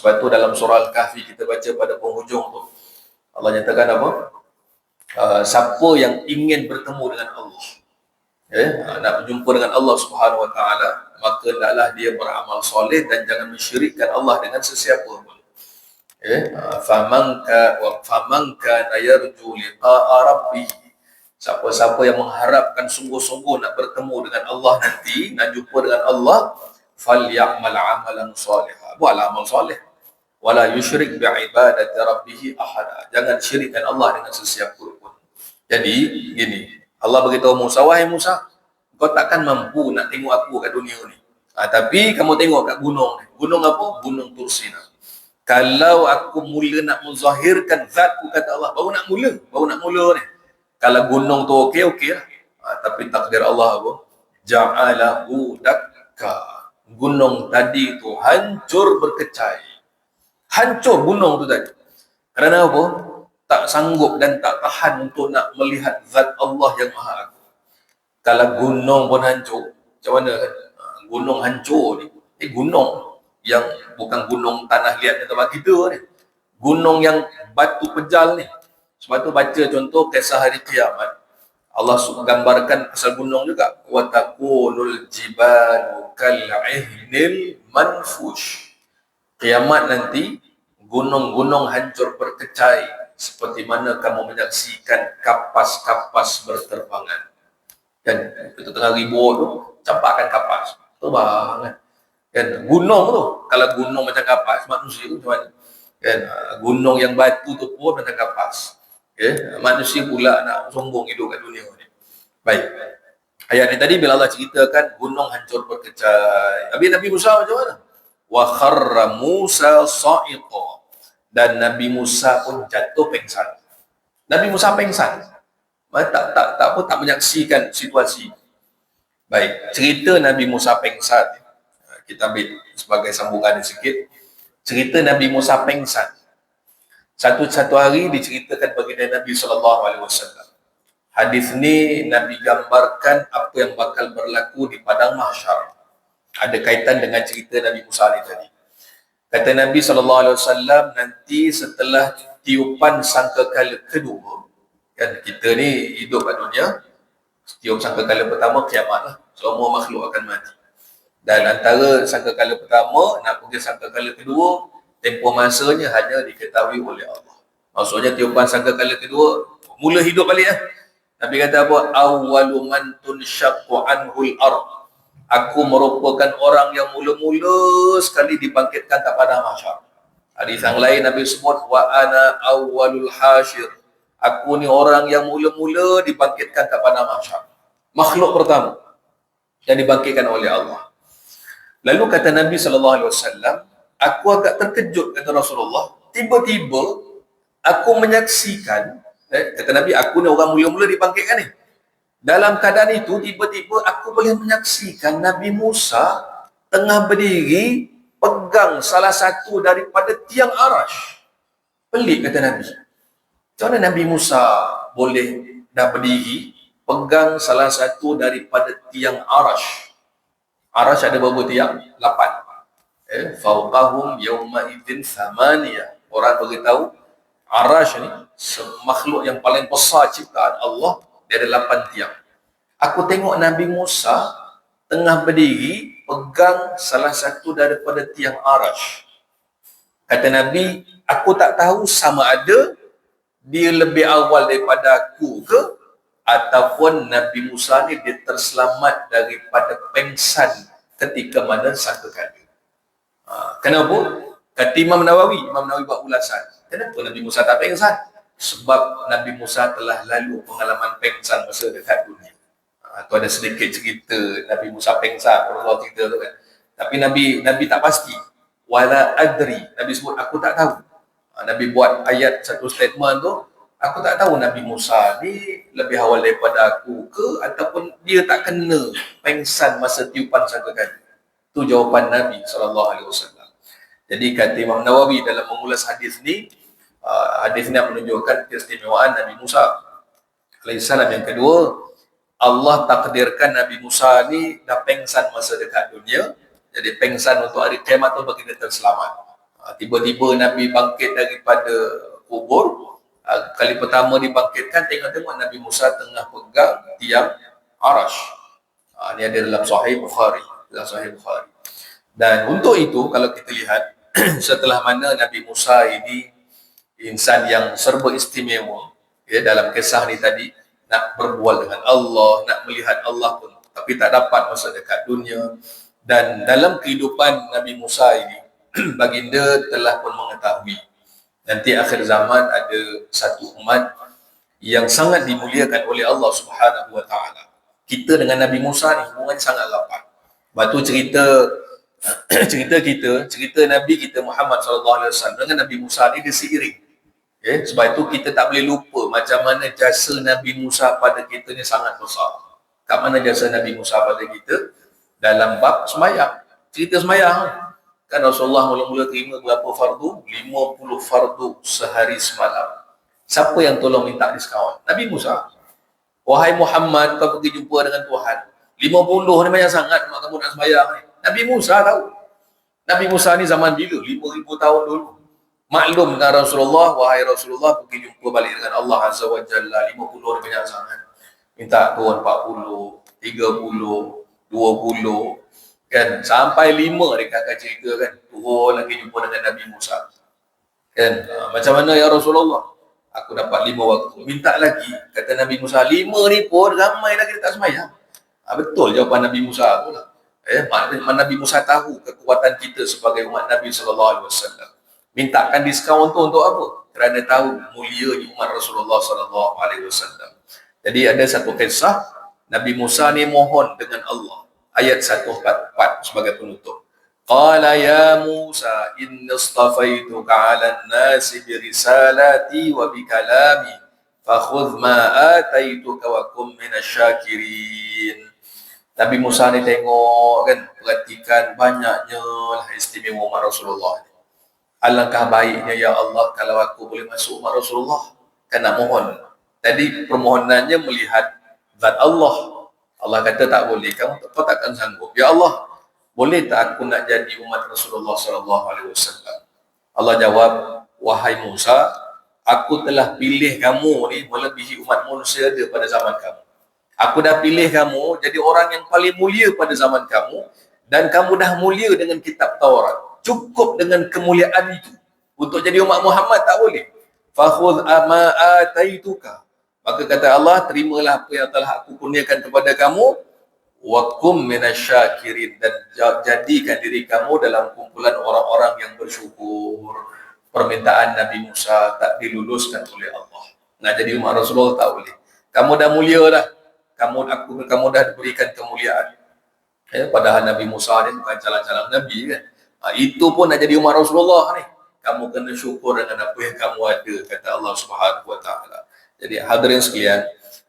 sebab tu dalam surah Al-Kahfi kita baca pada penghujung tu Allah nyatakan apa? Uh, siapa yang ingin bertemu dengan Allah eh, uh, nak berjumpa dengan Allah Subhanahu Wa Taala maka hendaklah dia beramal soleh dan jangan mensyirikkan Allah dengan sesiapa pun. Eh, uh, famanka wa famanka yarju liqa'a rabbih Siapa-siapa yang mengharapkan sungguh-sungguh nak bertemu dengan Allah nanti, nak jumpa dengan Allah, falyamal amalan salihah. Buatlah amal soleh. Wala yusyrik bi'ibadati rabbih ahada. Jangan syirikkan Allah dengan sesiapa pun. Jadi, gini. Allah beritahu Musa, wahai Musa, kau takkan mampu nak tengok aku kat dunia ni. Ha, tapi kamu tengok kat gunung ni. Gunung apa? Gunung Tursina. Kalau aku mula nak menzahirkan zatku kata Allah, baru nak mula. Baru nak mula ni kalau gunung tu okey okey lah. Ha, tapi takdir Allah apa? Ja'alahu dakka. Gunung tadi tu hancur berkecai. Hancur gunung tu tadi. Kerana apa? Tak sanggup dan tak tahan untuk nak melihat zat Allah yang maha agung. Kalau gunung pun hancur, macam mana kan? Ha, gunung hancur ni. Eh gunung yang bukan gunung tanah liat ni tempat kita ni. Gunung yang batu pejal ni. Sebab tu baca contoh kisah hari kiamat. Allah gambarkan pasal gunung juga. Wa taqulul jibalu kal'ihnil manfush. Kiamat nanti gunung-gunung hancur berkecai seperti mana kamu menyaksikan kapas-kapas berterbangan. Dan itu tengah ribut tu, campakkan kapas. Terbang kan. kan. Gunung tu, kalau gunung macam kapas, manusia tu macam? Kan? Gunung yang batu tu pun macam kapas. Okay. Manusia pula nak sombong hidup kat dunia ni. Baik. Ayat ni tadi bila Allah ceritakan gunung hancur berkecai. Habis Nabi Musa macam mana? Wa kharra Musa sa'iqa. Dan Nabi Musa pun jatuh pengsan. Nabi Musa pengsan. Tak, tak, tak, apa, tak menyaksikan situasi. Baik, cerita Nabi Musa pengsan. Kita ambil sebagai sambungan sikit. Cerita Nabi Musa pengsan. Satu-satu hari diceritakan bagi Nabi sallallahu alaihi wasallam. Hadis ni Nabi gambarkan apa yang bakal berlaku di padang mahsyar. Ada kaitan dengan cerita Nabi Musa ni tadi. Kata Nabi sallallahu alaihi wasallam nanti setelah tiupan sangkakala kedua kan kita ni hidup kat dunia tiup sangkakala pertama kiamatlah. Semua makhluk akan mati. Dan antara sangkakala pertama nak pergi sangkakala kedua tempoh masanya hanya diketahui oleh Allah. Maksudnya tiupan sangka kala kedua mula hidup balik ya. Nabi kata apa? Awwalu man tunshaqqu anhul ard. Aku merupakan orang yang mula-mula sekali dibangkitkan tak pada mahsyar. Hadis yang lain Nabi sebut wa ana awwalul hasyir. Aku ni orang yang mula-mula dibangkitkan tak pada mahsyar. Makhluk pertama yang dibangkitkan oleh Allah. Lalu kata Nabi sallallahu alaihi wasallam, aku agak terkejut kata Rasulullah tiba-tiba aku menyaksikan eh, kata Nabi aku ni orang mula-mula dibangkitkan ni dalam keadaan itu tiba-tiba aku boleh menyaksikan Nabi Musa tengah berdiri pegang salah satu daripada tiang arash. Pelik kata Nabi. Macam mana Nabi Musa boleh dah berdiri pegang salah satu daripada tiang arash? Arash ada berapa tiang? lapan. Eh fauqahum yawma idzin thamaniya orang beritahu arash ni makhluk yang paling besar ciptaan Allah dia ada lapan tiang aku tengok Nabi Musa tengah berdiri pegang salah satu daripada tiang arash kata Nabi aku tak tahu sama ada dia lebih awal daripada aku ke ataupun Nabi Musa ni dia terselamat daripada pengsan ketika mana satu kali Ha, kenapa? Kata Imam Nawawi, Imam Nawawi buat ulasan. Kenapa Nabi Musa tak pengsan? Sebab Nabi Musa telah lalu pengalaman pengsan masa dekat dunia. Ha, tu ada sedikit cerita Nabi Musa pengsan, Allah cerita tu kan. Tapi Nabi Nabi tak pasti. Wala adri. Nabi sebut, aku tak tahu. Ha, Nabi buat ayat satu statement tu, aku tak tahu Nabi Musa ni lebih awal daripada aku ke ataupun dia tak kena pengsan masa tiupan sangka kali. Itu jawapan Nabi SAW. Jadi kata Imam Nawawi dalam mengulas hadis ni, uh, hadis ni menunjukkan keistimewaan Nabi Musa alaihissalam yang kedua, Allah takdirkan Nabi Musa ni dah pengsan masa dekat dunia. Jadi pengsan untuk hari kiamat tu bagi dia terselamat. Ah, tiba-tiba Nabi bangkit daripada kubur. Ah, kali pertama dibangkitkan, tengok-tengok Nabi Musa tengah pegang tiang arash. Ini ada dalam Sahih Bukhari. Dalam Sahih Bukhari. Dan untuk itu, kalau kita lihat, setelah mana Nabi Musa ini insan yang serba istimewa, ya, dalam kisah ni tadi, nak berbual dengan Allah, nak melihat Allah pun, tapi tak dapat masa dekat dunia. Dan dalam kehidupan Nabi Musa ini, baginda telah pun mengetahui nanti akhir zaman ada satu umat yang sangat dimuliakan oleh Allah Subhanahu wa taala. Kita dengan Nabi Musa ni hubungannya sangat rapat. Batu cerita cerita kita, cerita Nabi kita Muhammad sallallahu alaihi wasallam dengan Nabi Musa ni dia seiring. Okay? Sebab itu kita tak boleh lupa macam mana jasa Nabi Musa pada kita ni sangat besar. Kat mana jasa Nabi Musa pada kita? Dalam bab semayang. Cerita semayang. Kan Rasulullah mula-mula terima berapa fardu? 50 fardu sehari semalam. Siapa yang tolong minta diskaun? Nabi Musa. Wahai Muhammad, kau pergi jumpa dengan Tuhan. 50 ni banyak sangat mak kamu nak sembahyang ni. Nabi Musa tahu. Nabi Musa ni zaman bila? 5000 tahun dulu. Maklum dengan Rasulullah, wahai Rasulullah pergi jumpa balik dengan Allah Azza wa Jalla. 50 ni banyak sangat. Minta turun 40, 30, 20, kan? Sampai lima mereka akan cerita kan? Turun lagi jumpa dengan Nabi Musa kan? Ha, macam mana ya Rasulullah? Aku dapat lima waktu. Minta lagi kata Nabi Musa lima ni pun ramai lagi tak semayang. Ha, betul jawapan Nabi Musa tu lah eh, Nabi Musa tahu kekuatan kita sebagai umat Nabi SAW mintakan diskaun tu untuk apa kerana tahu mulia umat Rasulullah SAW jadi ada satu kisah Nabi Musa ni mohon dengan Allah ayat 144 sebagai penutup. Qala ya Musa inna astafaituka 'ala an-nasi bi risalati wa bi kalami fakhudh ma ataituka wa kum minasyakirin. Nabi Musa ni tengok kan perhatikan banyaknya lah istimewa Rasulullah Alangkah baiknya ya Allah kalau aku boleh masuk umat Rasulullah kan nak mohon. Tadi permohonannya melihat zat Allah Allah kata tak boleh, kamu kau takkan sanggup. Ya Allah, boleh tak aku nak jadi umat Rasulullah sallallahu alaihi wasallam? Allah jawab, wahai Musa, aku telah pilih kamu ni melebihi umat manusia ada pada zaman kamu. Aku dah pilih kamu jadi orang yang paling mulia pada zaman kamu dan kamu dah mulia dengan kitab Taurat. Cukup dengan kemuliaan itu. Untuk jadi umat Muhammad tak boleh. Fakhudh ama ataituka Maka kata Allah, terimalah apa yang telah aku kurniakan kepada kamu wakum minasyakirin dan jadikan diri kamu dalam kumpulan orang-orang yang bersyukur. Permintaan Nabi Musa tak diluluskan oleh Allah. Nah jadi umat Rasulullah tak boleh. Kamu dah mulia dah. Kamu aku kamu dah diberikan kemuliaan. Ya, padahal Nabi Musa ni bukan calon-calon Nabi kan. Ha, itu pun nak jadi umat Rasulullah ni. Kamu kena syukur dengan apa yang kamu ada kata Allah Subhanahu Wa Taala. Jadi hadirin sekalian,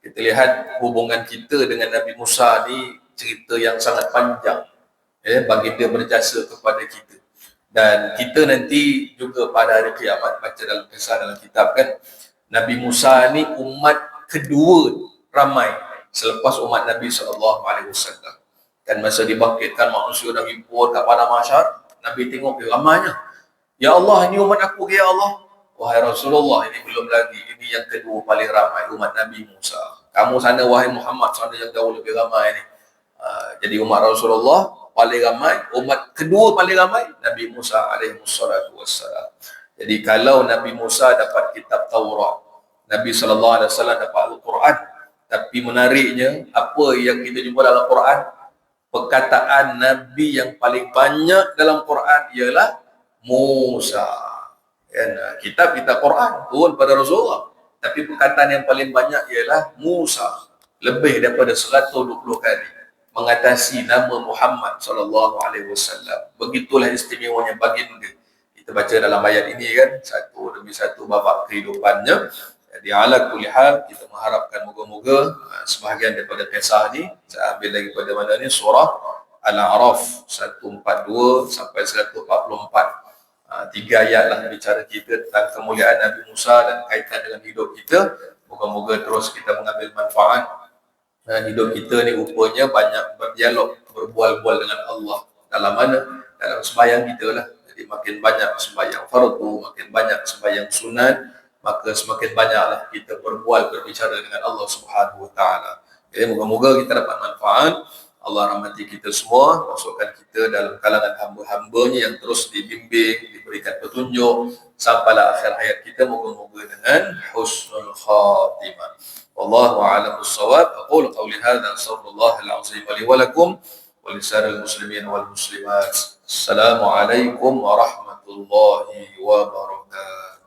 kita lihat hubungan kita dengan Nabi Musa ni cerita yang sangat panjang. Ya, bagi dia berjasa kepada kita. Dan kita nanti juga pada hari kiamat baca dalam kisah dalam kitab kan Nabi Musa ni umat kedua ramai selepas umat Nabi sallallahu alaihi wasallam. Dan masa dibangkitkan manusia dah himpun kat padang mahsyar, Nabi tengok dia ramainya. Ya Allah, ini umat aku ya Allah. Wahai Rasulullah, ini belum lagi. Ini yang kedua paling ramai umat Nabi Musa. Kamu sana, wahai Muhammad, sana yang jauh lebih ramai ni. Uh, jadi umat Rasulullah paling ramai. Umat kedua paling ramai, Nabi Musa alaihi wassalam. Jadi kalau Nabi Musa dapat kitab Taurat, Nabi SAW dapat Al-Quran. Tapi menariknya, apa yang kita jumpa dalam Al-Quran? Perkataan Nabi yang paling banyak dalam Quran ialah Musa. Kan kitab kitab Quran turun pada Rasulullah. Tapi perkataan yang paling banyak ialah Musa. Lebih daripada 120 kali mengatasi nama Muhammad sallallahu alaihi wasallam. Begitulah istimewanya baginda. Kita baca dalam ayat ini kan satu demi satu babak kehidupannya jadi ala kulli hal kita mengharapkan moga-moga ha, sebahagian daripada kisah ni saya ambil lagi pada mana ni surah Al-A'raf 142 sampai 144 Ha, tiga ayat lah bicara kita tentang kemuliaan Nabi Musa dan kaitan dengan hidup kita. Moga-moga terus kita mengambil manfaat. Dan hidup kita ni rupanya banyak berdialog, berbual-bual dengan Allah. Dalam mana? Dalam sembahyang kita lah. Jadi makin banyak sembahyang fardu, makin banyak sembahyang sunat, maka semakin banyaklah kita berbual berbicara dengan Allah Subhanahu Wa Taala. Jadi moga-moga kita dapat manfaat. Allah rahmati kita semua, masukkan kita dalam kalangan hamba-hambanya yang terus dibimbing, diberikan petunjuk sampailah akhir hayat kita moga-moga dengan husnul khatimah. Wallahu a'lam bissawab. Aqul qawli hadha astaghfirullah al-azim li wa lakum wa li muslimin wal muslimat. Assalamualaikum warahmatullahi wabarakatuh.